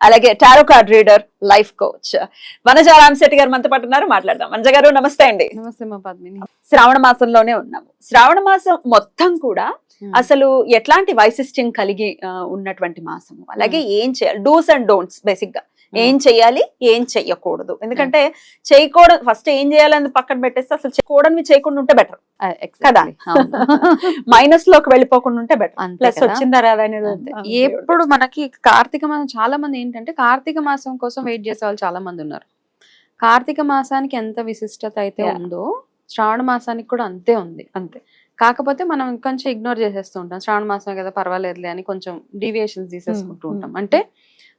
అలాగే tarot card reader life coach. Vanaja Ramasetti గారు మనతో పాటు ఉన్నారు. మాట్లాడదాం. వనజ గారు నమస్తే అండి. నమస్తే మా పద్మిని. శ్రావణ మాసంలోనే ఉన్నాము. శ్రావణ మాసం మొత్తం కూడా అసలు ఎట్లాంటి వైశిష్ట్యం కలిగి ఉన్నటువంటి మాసము? అలాగే ఏం చేయాలి? డూస్ అండ్ డోంట్స్ బేసిక్గా ఏం చెయ్యాలి ఏం చెయ్యకూడదు. ఎందుకంటే చేయకూడదు ఫస్ట్ ఏం చేయాలని పక్కన పెట్టేస్తే అసలు చేయకూడనివి చేయకుండా ఉంటే బెటర్ కదా. మైనస్ లోకి వెళ్ళిపోకుండా ఉంటే బెటర్ ప్లస్. వచ్చిందా రాదా అనేది ఎప్పుడు మనకి కార్తీక మాసం చాలా మంది ఏంటంటే కార్తీక మాసం కోసం వెయిట్ చేసే వాళ్ళు చాలా మంది ఉన్నారు. కార్తీక మాసానికి ఎంత విశిష్టత అయితే. ఉందో శ్రావణ మాసానికి కూడా అంతే ఉంది. అంతే. కాకపోతే మనం కొంచెం ఇగ్నోర్ చేసేస్తూ ఉంటాం. శ్రావణ మాసమే కదా పర్వాలేదులే అని కొంచెం డీవియేషన్స్ తీసేసుకుంటూ Hmm, ఉంటాం. అంటే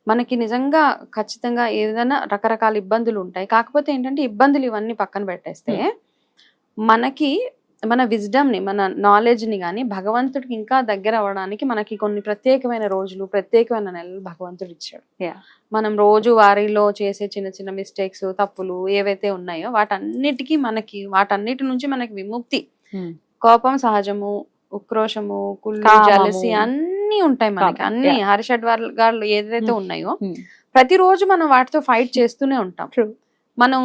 మనకి నిజంగా ఖచ్చితంగా ఏదైనా రకరకాల ఇబ్బందులు ఉంటాయి కాకపోతే ఏంటంటే ఇబ్బందులు ఇవన్నీ పక్కన పెట్టేస్తే మనకి మన wisdom ని మన knowledge ని కానీ భగవంతుడికి ఇంకా దగ్గర అవ్వడానికి మనకి కొన్ని ప్రత్యేకమైన రోజులు ప్రత్యేకమైన నెలలు భగవంతుడు ఇచ్చాడు. మనం రోజు వారిలో చేసే చిన్న చిన్న మిస్టేక్స్ తప్పులు ఏవైతే ఉన్నాయో వాటన్నిటికీ మనకి వాటన్నిటి నుంచి మనకి విముక్తి. కోపం సహజము ఉక్రోషము కుళ్ళు. జలసి అన్నీ ఉంటాయి మనకి అన్ని. హర్షడ్ వర్గాలు ఏదైతే Hmm. ఉన్నాయో Hmm. ప్రతిరోజు మనం వాటితో ఫైట్ చేస్తూనే ఉంటాం. మనం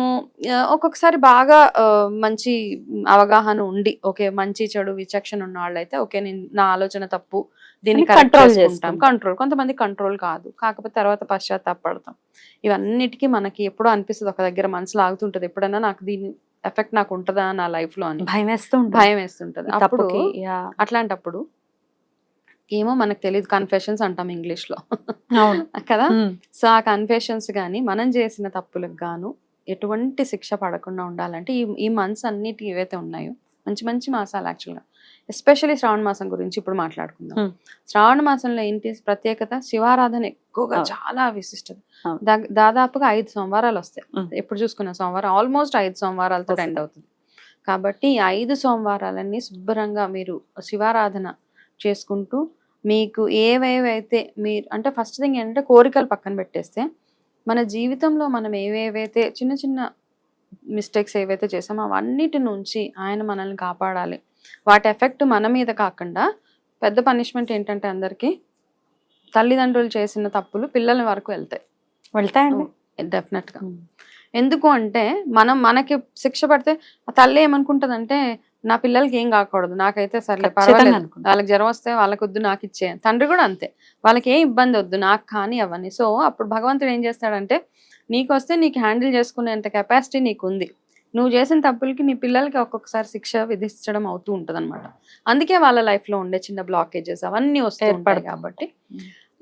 ఒక్కొక్కసారి బాగా మంచి అవగాహన ఉండి ఓకే మంచి చెడు విచక్షణ ఉన్న వాళ్ళైతే ఓకే నేను నా ఆలోచన తప్పు దీన్ని చేసుకుంటాం చేసుకుంటాం. కంట్రోల్ కొంతమంది కంట్రోల్ కాదు కాకపోతే తర్వాత పశ్చాత్తాపడతాం ఇవన్నిటికీ మనకి ఎప్పుడో అనిపిస్తుంది ఒక దగ్గర మనసులో ఆగుతుంటది ఎప్పుడైనా నాకు దీని ఎఫెక్ట్ నాకు ఉంటుందా నా లైఫ్లో అని భయం వేస్తూ ఉంటుంది. భయం వేస్తుంటది అప్పుడు. అట్లాంటప్పుడు ఏమో మనకు తెలియదు కన్ఫెషన్స్ అంటాం ఇంగ్లీష్లో అవును కదా. సో ఆ కన్ఫెషన్స్ కానీ మనం చేసిన తప్పులకు గాను ఎటువంటి శిక్ష పడకుండా ఉండాలంటే ఈ ఈ మంత్స్ అన్నిటి ఏవైతే ఉన్నాయో మంచి మంచి మాసాలు యాక్చువల్గా ఎస్పెషల్లీ శ్రావణ మాసం గురించి ఇప్పుడు మాట్లాడుకుందాం. శ్రావణ మాసంలో ఏంటి ప్రత్యేకత శివారాధన ఎక్కువగా. చాలా విశిష్టత దాదాపుగా ఐదు సోమవారాలు వస్తాయి. ఎప్పుడు చూసుకున్న సోమవారం ఆల్మోస్ట్ ఐదు సోమవారాలతో. ఎండ్ అవుతుంది కాబట్టి ఈ ఐదు సోమవారాలన్నీ శుభ్రంగా మీరు శివారాధన చేసుకుంటూ మీకు ఏవేవైతే మీరు అంటే ఫస్ట్ థింగ్ ఏంటంటే కోరికలు పక్కన పెట్టేస్తే మన జీవితంలో మనం ఏవేవైతే చిన్న చిన్న మిస్టేక్స్ ఏవైతే చేసామో అవన్నిటి నుంచి ఆయన మనల్ని కాపాడాలి. వాటి ఎఫెక్ట్ మన మీద కాకుండా పెద్ద పనిష్మెంట్ ఏంటంటే అందరికీ తల్లిదండ్రులు చేసిన తప్పులు పిల్లల వరకు వెళ్తాయి. వెళ్తాయండి. డెఫినెట్గా. ఎందుకు అంటే మనం మనకి శిక్ష పడితే ఆ తల్లి ఏమనుకుంటదంటే నా పిల్లలకి ఏం కాకూడదు నాకైతే సర్లే ఖచ్చితంగా పర్వాలేదు. వాళ్ళకి జ్వరం వస్తే వాళ్ళకి వద్దు నాకు ఇచ్చే తండ్రి కూడా అంతే. వాళ్ళకి ఏం ఇబ్బంది వద్దు నాకు కానీ అవన్నీ. సో అప్పుడు భగవంతుడు ఏం చేస్తాడంటే నీకు వస్తే నీకు హ్యాండిల్ చేసుకునేంత కెపాసిటీ నీకు ఉంది నువ్వు చేసిన తప్పులకి నీ పిల్లలకి ఒక్కొక్కసారి శిక్ష విధించడం అవుతూ ఉంటది అందుకే వాళ్ళ life లో ఉండే చిన్న బ్లాకేజెస్ అవన్నీ వస్తూ ఉంటాయి ఏర్పడతాయి. కాబట్టి.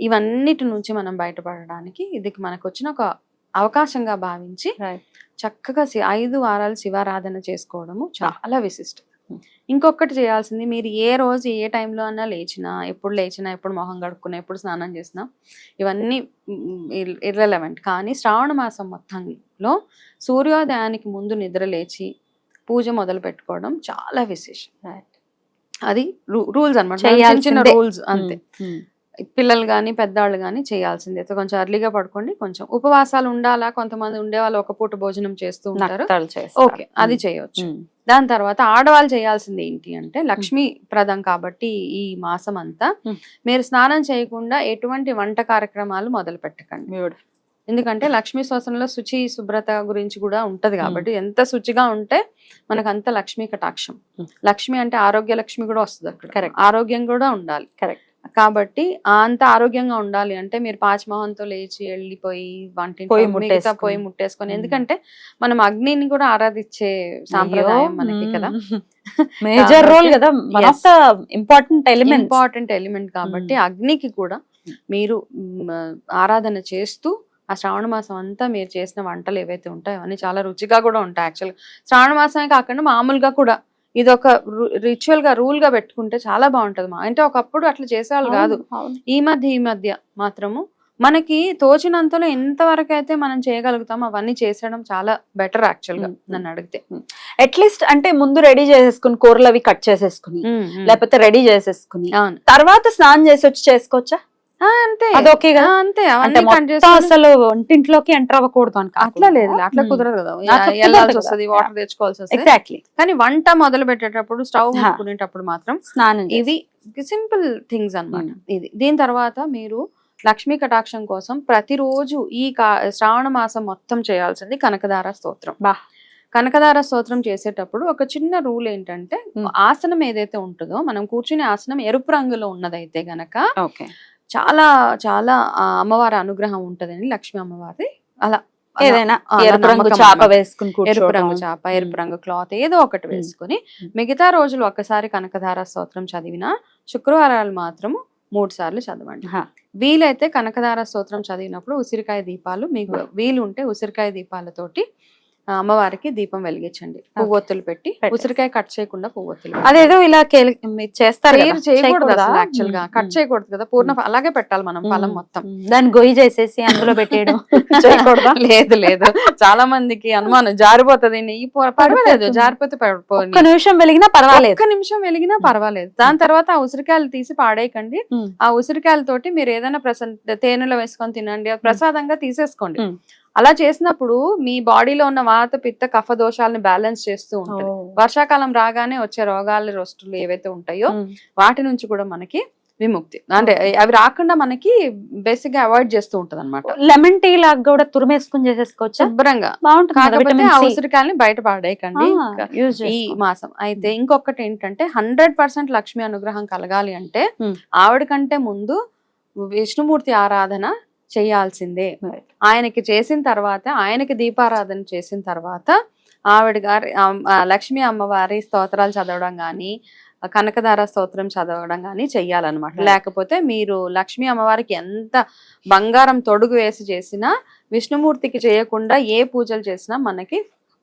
ఇవన్నిటి నుంచి మనం బయటపడడానికి ఇది మనకు వచ్చిన ఒక అవకాశంగా భావించి. చక్కగా ఐదు వారాలు శివారాధన చేసుకోవడము చాలా విశిష్టం. ఇంకొకటి చేయాల్సింది మీరు ఏ రోజు ఏ టైంలో అన్నా లేచినా ఎప్పుడు లేచినా ఎప్పుడు మొహం కడుక్కున్నా ఎప్పుడు స్నానం చేసినా ఇవన్నీ ఇర్రెలవెంట్ కానీ శ్రావణ మాసం మొత్తంలో సూర్యోదయానికి ముందు నిద్ర లేచి పూజ మొదలు పెట్టుకోవడం చాలా విశేషం. అది రూల్స్ అనమాట చిన్న. రూల్స్ అంతే. పిల్లలు కానీ పెద్దవాళ్ళు కానీ చేయాల్సిందే సో కొంచెం అర్లీగా పడుకోండి కొంచెం ఉపవాసాలు ఉండాలా కొంతమంది ఉండేవాళ్ళు ఒక పూట భోజనం చేస్తూ ఉంటారు. ఓకే అది చేయొచ్చు. దాని తర్వాత ఆడవాళ్ళు చేయాల్సింది ఏంటి అంటే లక్ష్మీ ప్రదం కాబట్టి ఈ మాసం అంతా. మీరు స్నానం చేయకుండా ఎటువంటి వంట కార్యక్రమాలు మొదలు పెట్టకండి. ఎందుకంటే లక్ష్మీ శ్వాసంలో శుచి శుభ్రత గురించి కూడా ఉంటది కాబట్టి ఎంత శుచిగా ఉంటే మనకు అంత లక్ష్మీ కటాక్షం. లక్ష్మి అంటే ఆరోగ్య లక్ష్మి కూడా వస్తుంది అక్కడ. ఆరోగ్యం కూడా ఉండాలి Correct. కాబట్టి అంత ఆరోగ్యంగా ఉండాలి. అంటే మీరు పాచిమోహంతో లేచి వెళ్ళిపోయి వంటింట్లో పొయ్యి మిగతా ముట్టేసుకొని. ఎందుకంటే మనం అగ్నిని కూడా ఆరాధించే సాంప్రదాయం మనకి కదా. మేజర్ రోల్ కదా. ఇంపార్టెంట్ ఎలిమెంట్ ఇంపార్టెంట్ ఎలిమెంట్ కాబట్టి. అగ్నికి కూడా మీరు ఆరాధన చేస్తూ ఆ శ్రావణ మాసం అంతా మీరు చేసిన వంటలు ఏవైతే ఉంటాయో అవన్నీ చాలా రుచిగా కూడా ఉంటాయి యాక్చువల్గా. శ్రావణ మాసమే కాకుండా మామూలుగా కూడా ఇది ఒక రిచువల్గా రూల్గా పెట్టుకుంటే చాలా బాగుంటది మా. అంటే ఒకప్పుడు అట్లా చేసేవాళ్ళు కాదు. ఈ మధ్య ఈ మధ్య మాత్రము మనకి తోచినంతలో ఎంతవరకు అయితే మనం చేయగలుగుతాం అవన్నీ చేసడం చాలా బెటర్ యాక్చువల్గా. నన్ను అడిగితే. అట్లీస్ట్ అంటే ముందు రెడీ చేసేసుకుని కూరలు అవి కట్ చేసేసుకుని లేకపోతే రెడీ చేసేసుకుని తర్వాత స్నానం చేసి వచ్చి చేసుకోవచ్చా? అంతే. కదా అంతే. అంటే అసలు వంటింట్లోకి ఎంటర్ అవ్వకూడదు అని అట్లా లేదు అట్లా కుదరదు కదా. వెళ్ళాల్సి. వస్తుంది వాటర్ తెచ్చుకోవాల్సి వస్తుంది. ఎగ్జాక్ట్లీ కానీ వంట మొదలు పెట్టేటప్పుడు స్టవ్ హా. ముట్టుకునేటప్పుడు మాత్రం స్నానం ఇవి సింపుల్ థింగ్స్ అన్నమాట. ఇది. దీని తర్వాత మీరు లక్ష్మీ కటాక్షం కోసం ప్రతిరోజు ఈ శ్రావణ మాసం మొత్తం చేయాల్సింది కనకదార స్తోత్రం. బా. కనకదార స్తోత్రం చేసేటప్పుడు ఒక చిన్న రూల్ ఏంటంటే. ఆసనం ఏదైతే ఉంటుందో మనం కూర్చునే ఆసనం ఎరుపు రంగులో ఉన్నదైతే గనక ఓకే. చాలా చాలా అమ్మవారి అనుగ్రహం ఉంటదని లక్ష్మీ అమ్మవారి అలా ఏదైనా ఎరుపు రంగు చాప. వేసుకుని ఎరుపు రంగు కూర్చోవడం. చాప ఎరుపు మ్. రంగు క్లాత్ ఏదో ఒకటి. వేసుకొని. మిగతా రోజులు ఒక్కసారి కనకధార స్తోత్రం చదివినా శుక్రవారాలు మాత్రము మూడు సార్లు చదవండి. వీలైతే కనకధార స్తోత్రం చదివినప్పుడు ఉసిరికాయ దీపాలు మీకు వీలు ఉంటే ఉసిరికాయ దీపాలతోటి అమ్మవారికి దీపం వెలిగించండి. పువ్వొత్తులు పెట్టి. ఉసిరికాయ కట్ చేయకుండా పువ్వొత్తులు అదేదో ఇలా చేస్తారు చేయకూడదు యాక్చువల్గా. కట్. చేయకూడదు కదా? పూర్ణ అలాగే పెట్టాలి మనం ఫలం మొత్తం. దాన్ని గొయ్యి చేసేసి అందులో పెట్టేయడం చేయకూడదా? లేదు లేదు. చాలా మందికి అనుమానం. జారిపోతుంది. పర్వాలేదు. జారిపోతే. ఒక్క నిమిషం వెలిగినా పర్వాలేదు. ఒక్క నిమిషం వెలిగినా పర్వాలేదు. దాని తర్వాత ఆ ఉసిరికాయలు తీసి పాడేయకండి. ఆ ఉసిరికాయలతోటి మీరు ఏదైనా ప్రస తేనెలో వేసుకొని తినండి. ప్రసాదంగా తీసేసుకోండి. అలా చేసినప్పుడు మీ బాడీలో ఉన్న వాత పిత్త కఫ దోషాలను బ్యాలెన్స్ చేస్తూ ఉంటుంది. వర్షాకాలం రాగానే వచ్చే రోగాలు రొస్టులు ఏవైతే ఉంటాయో. వాటి నుంచి కూడా మనకి విముక్తి. అంటే అవి రాకుండా మనకి బేసిక్గా అవాయిడ్ చేస్తూ ఉంటది అనమాట లెమన్ టీ లాగా కూడా తురిమేసుకుని చేసేసుకోవచ్చా? శుభ్రంగా. బాగుంటుంది. ఉసిరికాయల్ని బయట పాడేయకండి. ఈ. మాసం. అయితే ఇంకొకటి ఏంటంటే హండ్రెడ్ పర్సెంట్ లక్ష్మి అనుగ్రహం కలగాలి అంటే. ఆవిడ కంటే ముందు విష్ణుమూర్తి ఆరాధన చేయాల్సిందే. ఆయనకి చేసిన తర్వాత ఆయనకి దీపారాధన చేసిన తర్వాత ఆవిడ గారి లక్ష్మీ అమ్మవారి స్తోత్రాలు చదవడం కానీ కనకదార స్తోత్రం చదవడం కానీ చెయ్యాలన్నమాట. లేకపోతే మీరు లక్ష్మీ అమ్మవారికి ఎంత బంగారం తొడుగు వేసి చేసినా విష్ణుమూర్తికి చేయకుండా ఏ పూజలు చేసినా మనకి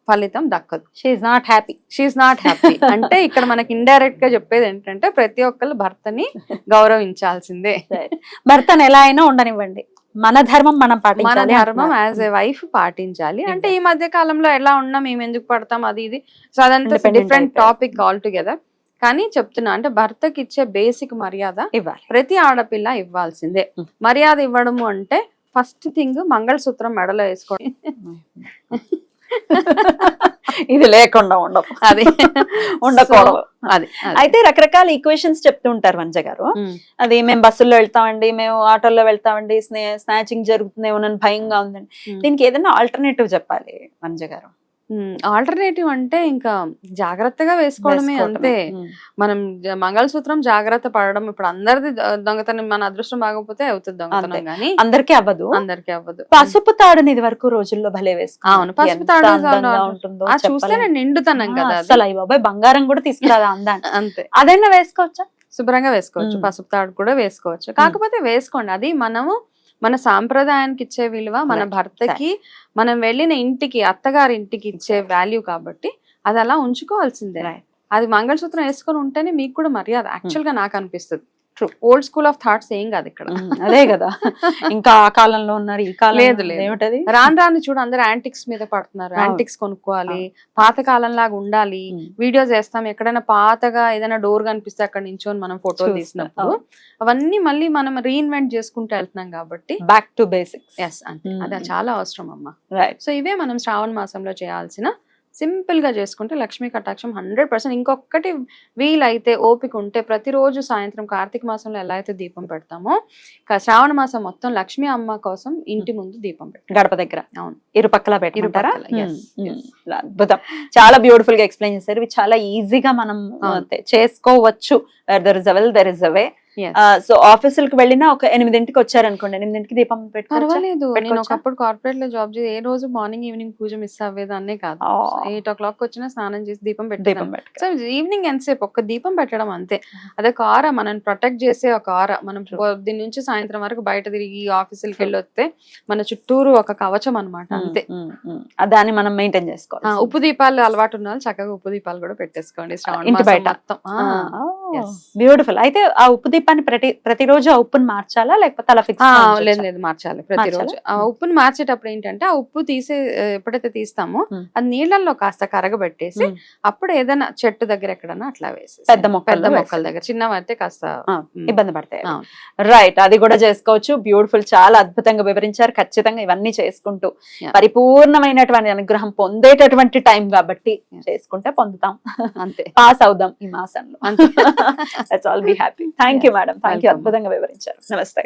ఫలితం దక్కదు. She's not happy she's not happy అంటే ఇక్కడ మనకి ఇండైరెక్ట్గా చెప్పేది ఏంటంటే ప్రతి ఒక్కరు భర్తని గౌరవించాల్సిందే. భర్తను ఎలా అయినా ఉండనివ్వండి. మన ధర్మం మనం మన పాటించాలి ధర్మం అంటున్నారు. యాజ్ ఏ వైఫ్ పాటించాలి. అంటే ఈ మధ్య కాలంలో ఎలా ఉన్నా మేము ఎందుకు పడతాం అది ఇది. సో అదంతా Independent డిఫరెంట్ అయిపోయారు. టాపిక్ ఆల్ టుగెదర్ కానీ చెప్తున్నా అంటే భర్తకి ఇచ్చే బేసిక్ మర్యాద ఇవ్వాలి. ప్రతి ఆడపిల్ల ఇవ్వాల్సిందే. మర్యాద ఇవ్వడము అంటే ఫస్ట్ థింగ్ మంగళసూత్రం మెడలో వేసుకోవడం ఇది లేకుండా ఉండవు అది ఉండకూడదు అది. అయితే రకరకాల ఈక్వేషన్స్ చెప్తూ ఉంటారు వంజ గారు. అది మేము బస్సుల్లో వెళ్తామండి మేము ఆటోల్లో వెళ్తామండి స్నాచింగ్ జరుగుతుందేమోనని భయంగా ఉందండి. దీనికి ఏదైనా ఆల్టర్నేటివ్ చెప్పాలి వంజ గారు ఆల్టర్నేటివ్ అంటే ఇంకా జాగ్రత్తగా వేసుకోవడమే అంతే. మనం మంగళసూత్రం జాగ్రత్త పడడం ఇప్పుడు అందరిది దొంగతనం మన అదృష్టం బాగపోతే అవుతుంది దొంగతనం. కానీ అందరికీ అవ్వదు. అందరికి అవ్వదు. పసుపు తాడుని ఇది వరకు రోజుల్లో భలే వేసుకున్నాం. అవును, పసుపు తాడు చూస్తే. నేను నిండుతాను కదా అది. అసలు బాబాయ్. బంగారం కూడా తీసుకురాదా అందాన్ని. అంతే. అదైనా వేసుకోవచ్చా? శుభ్రంగా వేసుకోవచ్చు. పసుపు తాడు కూడా వేసుకోవచ్చు. కాకపోతే వేసుకోండి. అది మనము మన సాంప్రదాయానికి ఇచ్చే విలువ మన. భర్తకి మనం వెళ్ళిన ఇంటికి అత్తగారి ఇంటికి ఇచ్చే వాల్యూ కాబట్టి అది అలా ఉంచుకోవాల్సిందే. అది మంగళసూత్రం వేసుకొని ఉంటేనే మీకు కూడా మర్యాద. యాక్చువల్గా నాకు అనిపిస్తుంది. ఓల్డ్ స్కూల్ ఆఫ్ థాట్స్ ఏం కాదు ఇక్కడ. అదే కదా. ఇంకా ఆ కాలంలో ఉన్నారు ఈ కాలం లేదు. ఏమిటది? రాను రాను చూడు అందరు యాంటిక్స్ మీద పడుతున్నారు. యాంటిక్స్ కొనుక్కోవాలి పాత కాలం లాగా ఉండాలి. వీడియోస్ వేస్తాం. ఎక్కడైనా పాతగా ఏదైనా డోర్ కనిపిస్తే అక్కడ నించొని మనం ఫోటోలు. తీసినప్పుడు అవన్నీ మళ్ళీ మనం రీఇన్వెంట్ చేసుకుంటూ వెళ్తున్నాం కాబట్టి బ్యాక్ టు బేసిక్స్ ఎస్ అంటే. అది చాలా అవసరం అమ్మ. రైట్ సో ఇవే మనం శ్రావణ మాసంలో చేయాల్సిన సింపుల్గా చేసుకుంటే లక్ష్మీ కటాక్షం హండ్రెడ్ పర్సెంట్. ఇంకొకటి వీలైతే ఓపిక ఉంటే ప్రతిరోజు సాయంత్రం కార్తీక మాసంలో ఎలా అయితే దీపం పెడతామో శ్రావణ మాసం మొత్తం లక్ష్మీ అమ్మ కోసం ఇంటి ముందు దీపం పెట్టాం గడప దగ్గర. అవును. yes, yes. అద్భుతం. చాలా బ్యూటిఫుల్గా ఎక్స్ప్లెయిన్ చేశారు. ఇవి చాలా ఈజీగా మనం చేసుకోవచ్చు. There is a will there is a way Yes. So ఆఫీసులకు వెళ్ళినా ఒక ఎనిమిదింటికి వచ్చారనుకోండి ఎనిమిదింటికి దీపం పర్వాలేదు. నేను? ఒకప్పుడు కార్పొరేట్లో జాబ్ చేసి ఏ రోజు మార్నింగ్ ఈవినింగ్ పూజ మిస్ అవ్వేదాన్నే కాదు. ఎయిట్ ఓ క్లాక్ వచ్చినా స్నానం చేసి దీపం పెట్టుకో. సో ఈవినింగ్ ఎంతసేపు? ఒక్క దీపం పెట్టడం అంతే. అదొక ఆర మనం ప్రొటెక్ట్ చేసే ఒక ఆర మనం. పొద్దున్న నుంచి సాయంత్రం వరకు బయట తిరిగి ఆఫీసులకి వెళ్ళి వస్తే మన చుట్టూరు ఒక కవచం అన్నమాట అంతే. దాన్ని మనం మెయింటైన్ చేసుకోవాలి. ఉప్పు దీపాలు అలవాటు ఉన్న వాళ్ళు చక్కగా ఉప్పు దీపాలు కూడా పెట్టేసుకోండి. శ్రావణ బయట. మొత్తం. బ్యూటిఫుల్ అయితే ఆ ఉప్పు దీపాన్ని ప్రతి ప్రతిరోజు ఆ ఉప్పుని మార్చాలా? లేకపోతే అలా ఫిక్స్ లేదు లేదు మార్చాలి ప్రతిరోజు? ఆ ఉప్పుని మార్చేటప్పుడు ఏంటంటే ఆ ఉప్పు తీసే ఎప్పుడైతే తీస్తామో Hmm. అది నీళ్ళల్లో కాస్త కరగబెట్టేసి Hmm. అప్పుడు ఏదైనా చెట్టు దగ్గర ఎక్కడన్నా అట్లా వేసి పెద్ద మొక్కల్లో పెద్ద. మొక్కల దగ్గర చిన్నవైతే కాస్త ఆ, ఉమ్, ఇబ్బంది పడతాయి. రైట్ అది కూడా చేసుకోవచ్చు. బ్యూటిఫుల్ చాలా అద్భుతంగా వివరించారు. ఖచ్చితంగా ఇవన్నీ చేసుకుంటూ. పరిపూర్ణమైనటువంటి అనుగ్రహం పొందేటటువంటి టైం కాబట్టి. చేసుకుంటే పొందుతాం. అంతే. పాస్ అవుదాం ఈ మాసంలో. అంతే. That's all be happy thank you. Madam thank you. అద్భుతంగా వివరించారు. నమస్తే.